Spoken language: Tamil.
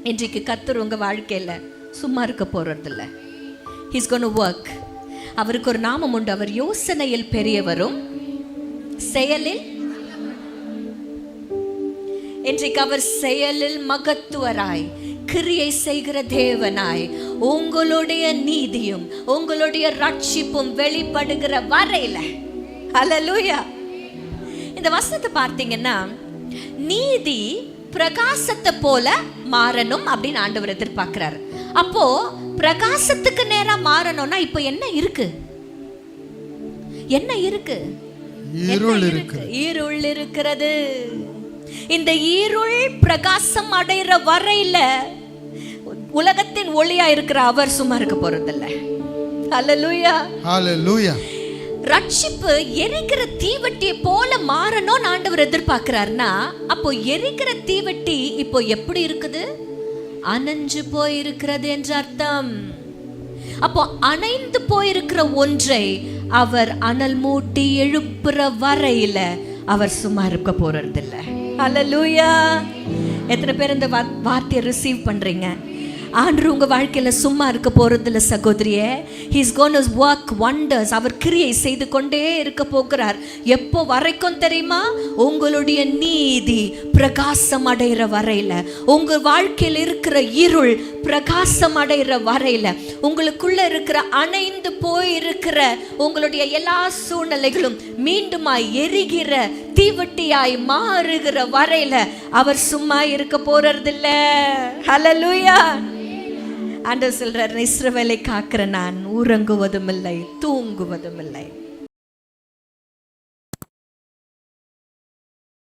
இன்றைக்கு கத்தர் உங்க வாழ்க்கையில சும்மா இருக்க போறதில்ல. ஹீஸ் கோன் ஒர்க் அவருக்கு ஒரு நாமம் உண்டு. அவர் யோசனையில் பெரியவரும் செயலில் இன்றைக்கு அவர் செயலில் மகத்துவராய் கிரியை செய்கிற தேவனாய் உங்களுடைய நீதியும் உங்களுடைய ரட்சிப்பும் வெளிப்படுகிற வரையில. அலலூயா இந்த வசனத்தை பார்த்தீங்கன்னா நீதி பிரகாசத்தை போல மாறணும் அப்படின்னு ஆண்டவர் எதிர்பார்க்கிறார். அப்போ பிரகாசத்துக்கு நேரா மாறணும்னா இப்போ என்ன இருக்கு? என்ன இருக்கு? இருள் இருக்கு? இருள் இருக்கிறது. இந்த இருள் பிரகாசம் அடைகிற வரையில உலகத்தின் ஒளியா இருக்கிற அவர் சும்மா இருக்க போறதில்ல. ஹalleluya. ரட்சிப்பு எரிக்கிற தீவட்டியை போல மாறணும்னு ஆண்டவர் எதிர்பார்க்கிறாருன்னா அப்போ எரிக்கிற தீவெட்டி இப்போ எப்படி இருக்குது? அணைஞ்சு போயிருக்கிறது என்று அர்த்தம். அப்போ அணைந்து போயிருக்கிற ஒன்றை அவர் அனல் மூட்டி எழுப்புற வரையில அவர் சும்மா இருக்க போறதில்ல. அலலூயா எத்தனை பேர் இந்த வார்த்தையை ரிசீவ் பண்றீங்க? ஆண்டு உங்க வாழ்க்கையில சும்மா இருக்க போகிறதில்ல சகோதரியே. ஹீஸ் கோன் ஒர்க் ஒண்டர்ஸ் அவர் கிரியை செய்து கொண்டே இருக்க போகிறார். எப்போ வரைக்கும் தெரியுமா? உங்களுடைய நீதி பிரகாசம் அடைகிற வரையில. உங்க வாழ்க்கையில் இருக்கிற இருள் பிரகாசம் அடைகிற வரையில. உங்களுக்குள்ள இருக்கிற அணைந்து போயிருக்கிற உங்களுடைய எல்லா சூழ்நிலைகளும் மீண்டுமாய் எரிகிற தீவட்டியாய் மாறுகிற வரையில அவர் சும்மா இருக்க போறதில்ல. ஹalleluya ஆண்டவர் சொல்றார் இஸ்ரவேலை காக்கிற நான் உறங்குவதும் இல்லை தூங்குவதும் இல்லை